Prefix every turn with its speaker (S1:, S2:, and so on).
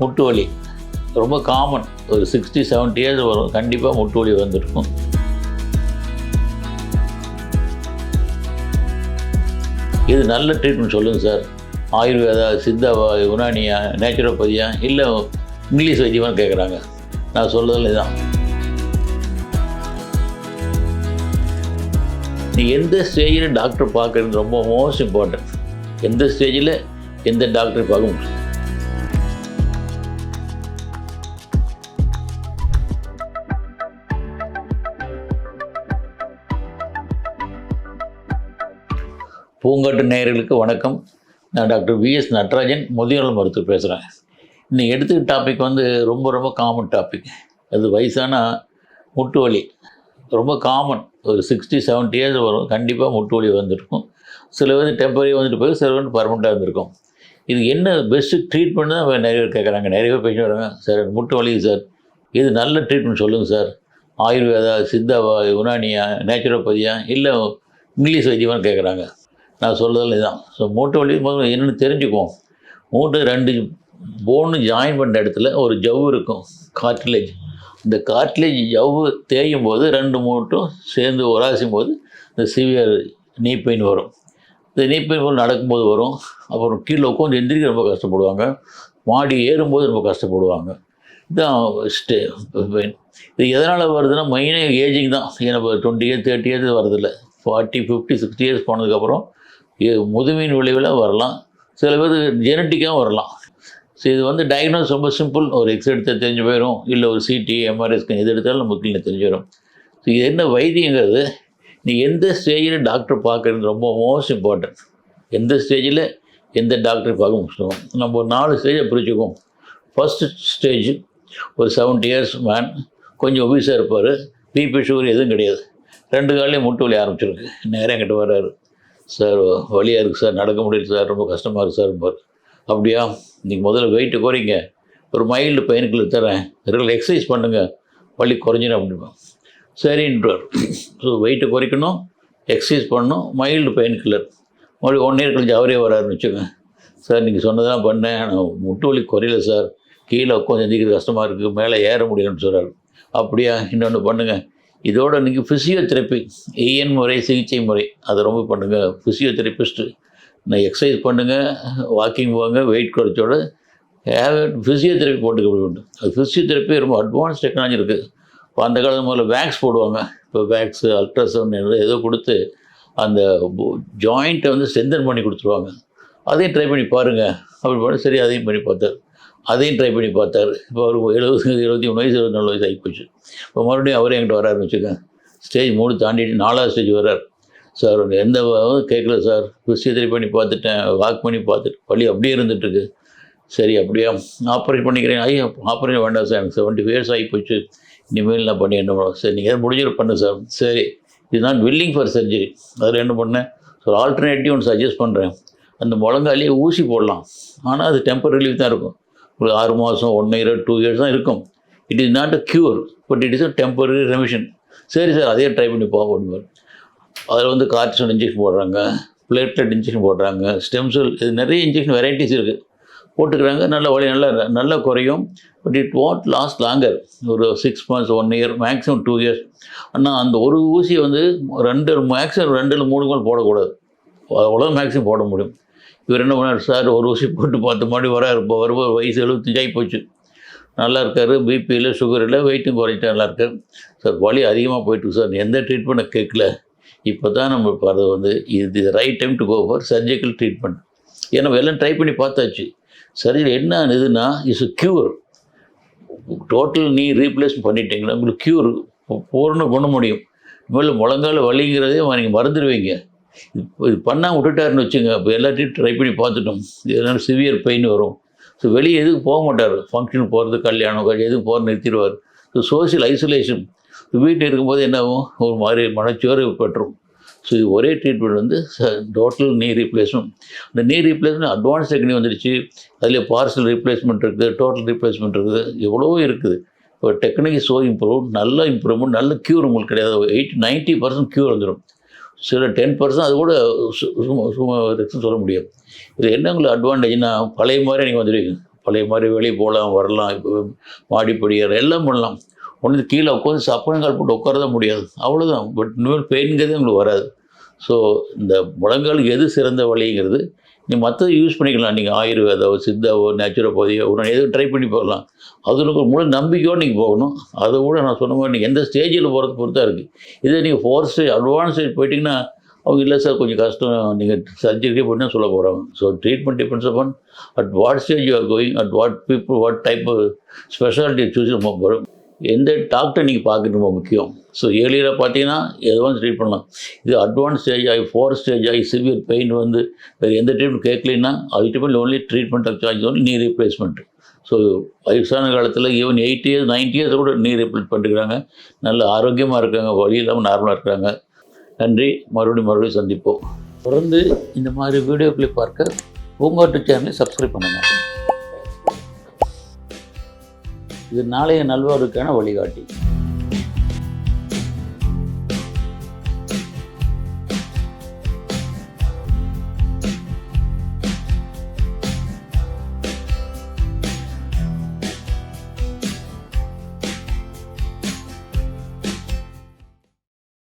S1: முட்டு வலி ரொம்ப காமன் ஒரு சிக்ஸ்டி 70 இயர்ஸ் வரும். கண்டிப்பாக முட்டு வலி வந்துருக்கும். இது நல்ல ட்ரீட்மெண்ட் சொல்லுங்கள் சார். ஆயுர்வேதா சித்தாவா யுனானியா நேச்சுரோபதியா இல்லை இங்கிலீஷ் வைத்தியமாக கேட்குறாங்க நான் சொல்கிறதுல இதுதான் நீ எந்த ஸ்டேஜில் டாக்டர் பார்க்குறது ரொம்ப மோஸ்ட் இம்பார்ட்டன்ட் எந்த ஸ்டேஜில் எந்த டாக்டர் பார்க்க முடியும்? பூங்காட்டு நேயர்களுக்கு வணக்கம். நான் டாக்டர் விஎஸ் நடராஜன் முதியோர் மருத்துவர் பேசுகிறேன் இன்னைக்கு எடுத்துக்க டாபிக் வந்து ரொம்ப ரொம்ப காமன் டாபிக் அது வயசான முட்டு வலி. ரொம்ப காமன் ஒரு சிக்ஸ்டி 70 இயர்ஸ் வரும். கண்டிப்பாக முட்டு வலி வந்துருக்கும். சில பேர் டெம்பரரி வந்துட்டு போய் சில வந்து பர்மனெண்ட்டாக இருந்திருக்கும். இது என்ன பெஸ்ட்டு ட்ரீட்மெண்ட் தான் நிறைய பேர் கேட்குறாங்க நிறைய பேர் பேசி வராங்க. சார் முட்டு வலி சார். இது நல்ல ட்ரீட்மெண்ட் சொல்லுங்கள் சார். ஆயுர்வேதா சித்தாவா யுனானியா நேச்சுரோபதியா இல்லை இங்கிலீஷ் வைத்தியமாக கேட்குறாங்க நான் சொல்லுதல் இதுதான். ஸோ மூட்டு வலி என்னென்னு தெரிஞ்சுக்குவோம். மூட்டு ரெண்டு போனு ஜாயின் பண்ண இடத்துல ஒரு ஜவ்வு இருக்கும். கார்ட்லேஜ் இந்த கார்ட்லேஜ் ஜவ்வு தேயும் போது ரெண்டு மூட்டும் சேர்ந்து உராசியும் போது இந்த சிவியர் நீ பெயின் வரும். இந்த நீ பெயின் போல் நடக்கும்போது வரும். அப்புறம் கீழே உட்காந்து எந்திரிக்க ரொம்ப கஷ்டப்படுவாங்க. மாடி ஏறும்போது ரொம்ப கஷ்டப்படுவாங்க. இதுதான் ஸ்டே பெயின் இது எதனால் வருதுன்னா மெயினே ஏஜிங் தான். ஏன்னா டுவெண்ட்டி இயர்ஸ் தேர்ட்டி இயர்ஸ் வரதில்லை ஃபார்ட்டி ஃபிஃப்டி சிக்ஸ்டி இயர்ஸ் போனதுக்கப்புறம் முதுமையின் விளைவில் வரலாம். சில பேர் ஜெனட்டிக்காக வரலாம். ஸோ இது வந்து டயக்னோஸ் ரொம்ப சிம்பிள் ஒரு எக்ஸ் எடுத்து தெரிஞ்சு போயிடும் இல்லை ஒரு சிடி எம்ஆர்ஐ ஸ்கேன் எது எடுத்தாலும் நம்ம கிளினிக் தெரிஞ்சு வரும். ஸோ இது என்ன வைத்தியங்கிறது நீ எந்த ஸ்டேஜில் டாக்டர் பார்க்குறது ரொம்ப மோஸ்ட் இம்பார்ட்டன்ட் எந்த ஸ்டேஜில் எந்த டாக்டர் பார்க்க முடியும் நம்ம ஒரு நாலு ஸ்டேஜை பிரிச்சுக்குவோம். ஃபஸ்ட்டு ஸ்டேஜ் ஒரு 70 இயர்ஸ் மேன் கொஞ்சம் ஒபீஸாக இருப்பார். பிபி சுகர் எதுவும் கிடையாது. ரெண்டு காலையும் முட்டு வலி ஆரம்பிச்சிருக்கு. நேரம் கிட்ட வர்றாரு சார் வலியாக இருக்குது சார் நடக்க முடியல சார் ரொம்ப கஷ்டமாக இருக்குது சார் பார் அப்படியா? நீங்கள் முதல்ல வெயிட்டு குறைங்க. ஒரு மைல்டு பெயினுக்குள்ள தரேன். ரெகுலர் எக்ஸசைஸ் பண்ணுங்கள் வலி குறைஞ்சிடும் அப்படிமா சரின்றார் ஸோ வெயிட்டு குறைக்கணும் எக்ஸசைஸ் பண்ணணும் மைல்டு பெயின் கில்லர் மறுபடியும் ஒன் இயர் கழிச்சு அவரே வராருன்னு வச்சுக்கோங்க. சார் நீங்கள் சொன்னதான் பண்ணேன். நான் முட்டு வலி குறையல சார். கீழே உட்காந்து எந்திரிக்கிறது கஷ்டமாக இருக்குது மேலே ஏற முடியலன்னு சொல்கிறார் அப்படியா? இன்னொன்று பண்ணுங்கள் இதோட நீங்கள் ஃபிசியோதெரப்பி ஏஎன் முறை சிகிச்சை முறை. அதை ரொம்ப பண்ணுங்கள் ஃபிசியோதெரபிஸ்ட்டு நான் எக்ஸசைஸ் பண்ணுங்கள் வாக்கிங் போங்க வெயிட் குறைச்சோட ஃபிசியோதெரப்பி போட்டுக்க வேண்டும். அது ஃபிசியோதெரப்பி ரொம்ப அட்வான்ஸ் டெக்னாலஜி இருக்குது இப்போ அந்த காலத்து முதல்ல வேக்ஸ் போடுவாங்க. இப்போ வேக்ஸு அல்ட்ராசவுண்ட் ஏதோ கொடுத்து அந்த ஜாயிண்ட்டை வந்து ஸ்ட்ரென்தன் பண்ணி கொடுத்துருவாங்க. அதையும் ட்ரை பண்ணி பாருங்கள் அப்படி சரி அதையும் பண்ணி பார்த்தார் அதையும் ட்ரை பண்ணி பார்த்தார். இப்போ அவர் எழுபது இருபத்தி மூணு வயசு இருபத்தி நாலு வயசு ஆகிப்போச்சு. இப்போ மறுபடியும் அவரே என்கிட்ட வராருன்னு வச்சுக்கோங்க. ஸ்டேஜ் மூணு தாண்டிட்டு நாலாவது ஸ்டேஜ் வர்றார் சார் எந்த கேட்கல சார். ஃபிசியோதெரப்பி பண்ணி பார்த்துட்டேன் வாக் பண்ணி பார்த்துட்டு வழி அப்படியே இருந்துகிட்ருக்கு சரி அப்படியா ஆப்ரேட் பண்ணிக்கிறேன். ஐயா ஆப்ரேஷன் வேண்டாம் சார். எனக்கு செவன்ட்டி இயர்ஸ் ஆகி போச்சு இனிமேல் நான் பண்ணி என்ன பண்ணுவோம் சரி நீங்கள் முடிஞ்சிட பண்ணு சார். சரி இது நான் வில்லிங் ஃபார் சர்ஜரி அதில் என்ன பண்ணேன்? ஸோ ஆல்டர்னேட்டிவ் ஒன்று சஜஸ்ட் பண்ணுறேன் அந்த முழங்காலேயே ஊசி போடலாம். ஆனால் அது டெம்பரரி தான் இருக்கும். ஒரு ஆறு மாதம் ஒன் இயர் டூ இயர்ஸ் தான் இருக்கும். It is not a cure but it is a temporary remission சரி சார் அதே ட்ரை பண்ணி பார்க்கணும் அதில் வந்து கார்டிசோன் இன்ஜெக்ஷன் போடுறாங்க பிளேட்லெட் இன்ஜெக்ஷன் போடுறாங்க ஸ்டெம் செல் இது நிறைய இன்ஜெக்ஷன் வெரைட்டிஸ் இருக்குது போட்டுக்கிறாங்க நல்ல வழி நல்லா நல்லா குறையும். But it what last longer ஒரு six months one year maximum two years ஆனால் அந்த ஒரு ஊசியை வந்து ரெண்டு மேக்ஸிமம் ரெண்டு இல்லை மூணு மேல் போடக்கூடாது. அவ்வளோ மேக்ஸிமம் போட முடியும். இவர் என்ன பண்ணார்? சார் ஒரு ஊசி போட்டு பார்த்து மணி வரார் இப்போ வரும்போது வயசு எழுபத்தஞ்சாகி போச்சு. நல்லா இருக்காரு. பிபி இல்லை சுகர் இல்லை வெயிட்டும் குறைச்சிட்டு நல்லா இருக்காரு. சார் வலி அதிகமாக போயிட்டு சார். எந்த ட்ரீட்மெண்ட்டை கேட்கல. இப்போ தான் நம்ம இப்போ அது வந்து இது right time to go for surgical treatment ஏன்னா எல்லாம் ட்ரை பண்ணி பார்த்தாச்சு. சர்ஜரி என்ன இதுன்னா is cure total knee replace பண்ணிட்டீங்கன்னா உங்களுக்கு க்யூர் பூர்ண பண்ண முடியும். மேலும் முழங்கால வலிங்கிறதே நீங்கள் மறந்துடுவீங்க. இப்போ இது பண்ணால் விட்டுட்டாருன்னு வச்சுங்க. இப்போ எல்லாத்தையும் ட்ரை பண்ணி பார்த்துட்டோம். இதனால சிவியர் பெயின் வரும். ஸோ வெளியே எதுக்கு போக மாட்டார். ஃபங்க்ஷன் போகிறது கல்யாணம் கல்யாணம் எதுவும் போகிற நிறுத்திடுவார். ஸோ சோசியல் ஐசோலேஷன் வீட்டில் இருக்கும்போது என்ன ஆகும்? ஒரு மாதிரி மனச்சோறு பெற்றும் ஸோ இது ஒரே ட்ரீட்மெண்ட் வந்து டோட்டல் நீ ரீப்ளேஸ்மெண்ட் இந்த நீ ரீப்ளேஸ்மெண்ட் அட்வான்ஸ் டெக்னி வந்துடுச்சு அதில் பார்சல் ரீப்ளேஸ்மெண்ட் இருக்குது டோட்டல் ரீப்ளேஸ்மெண்ட் இருக்குது. எவ்வளவோ இருக்குது. இப்போ டெக்னிக் ஸோ இம்ப்ரூவ் நல்ல இம்ப்ரூவ்மெண்ட் நல்ல க்யூர் உங்களுக்கு கிடையாது. எயிட் நைன்ட்டி பர்சன்ட் க்யூர் வந்துடும் சில டென் பர்சன்ட் அது கூட சு- சும்மா சும்மா இருக்குன்னு சொல்ல முடியாது. இது என்ன உங்களுக்கு அட்வான்டேஜ்னா பழைய மாதிரி நீங்கள் வந்துடுவீங்க பழைய மாதிரி வெளியே போகலாம் வரலாம் இப்போ மாடிப்படி எல்லாம் பண்ணலாம். ஒன்று கீழே உட்காந்து சப்பனங்கால் போட்டு உட்காரத முடியாது. அவ்வளோதான் பட் இனிமேல் பெயின்ங்கிறது உங்களுக்கு வராது. ஸோ இந்த முழங்காலுக்கு எது சிறந்த வழிங்கிறது நீ மற்றது யூஸ் பண்ணிக்கலாம். நீங்கள் ஆயுர்வேதாவோ சித்தாவோ நேச்சுரோபதியோ உடனே எதுவும் ட்ரை பண்ணி போகலாம். அதில் ஒரு முழு நம்பிக்கையோடு நீங்கள் போகணும். அதை கூட நான் சொன்ன மாதிரி நீங்கள் எந்த ஸ்டேஜில் போகிறது பொறுத்தா இருக்குது இதே நீங்கள் ஃபோர் ஸ்டேஜ் அட்வான்ஸ் ஸ்டேஜ் போயிட்டீங்கன்னா அவங்க இல்லை சார் கொஞ்சம் கஷ்டம். நீங்கள் சர்ஜரிக்கே பண்ணி சொல்ல போகிறாங்க so treatment depends upon at what stage you are going at what people what type speciality choose போகிறோம் எந்த டாக்டர் நீங்கள் பார்க்குறது ரொம்ப முக்கியம். ஸோ ஏர்லியராக பார்த்தீங்கன்னா எதுவும் ட்ரீட் பண்ணலாம். இது அட்வான்ஸ் ஸ்டேஜ் ஆகி ஃபோர் ஸ்டேஜ் ஆகி சிவியர் பெயின் வந்து வேறு எந்த treatment கேட்கலைன்னா ultimately only treatment of charge only knee replacement so வயசான காலத்தில் even eight years ninety years கூட நீ ரீப்ளேஸ் பண்ணிக்கிறாங்க நல்ல ஆரோக்கியமாக இருக்காங்க வழி இல்லாமல் நார்மலாக இருக்கிறாங்க நன்றி. மறுபடியும் மறுபடியும் சந்திப்போம். தொடர்ந்து இந்த மாதிரி வீடியோக்களை பார்க்க பூங்காட்டு சேனலை சப்ஸ்கிரைப் பண்ணுங்கள் இது நாளைய நல்வாருக்கான வழிகாட்டி.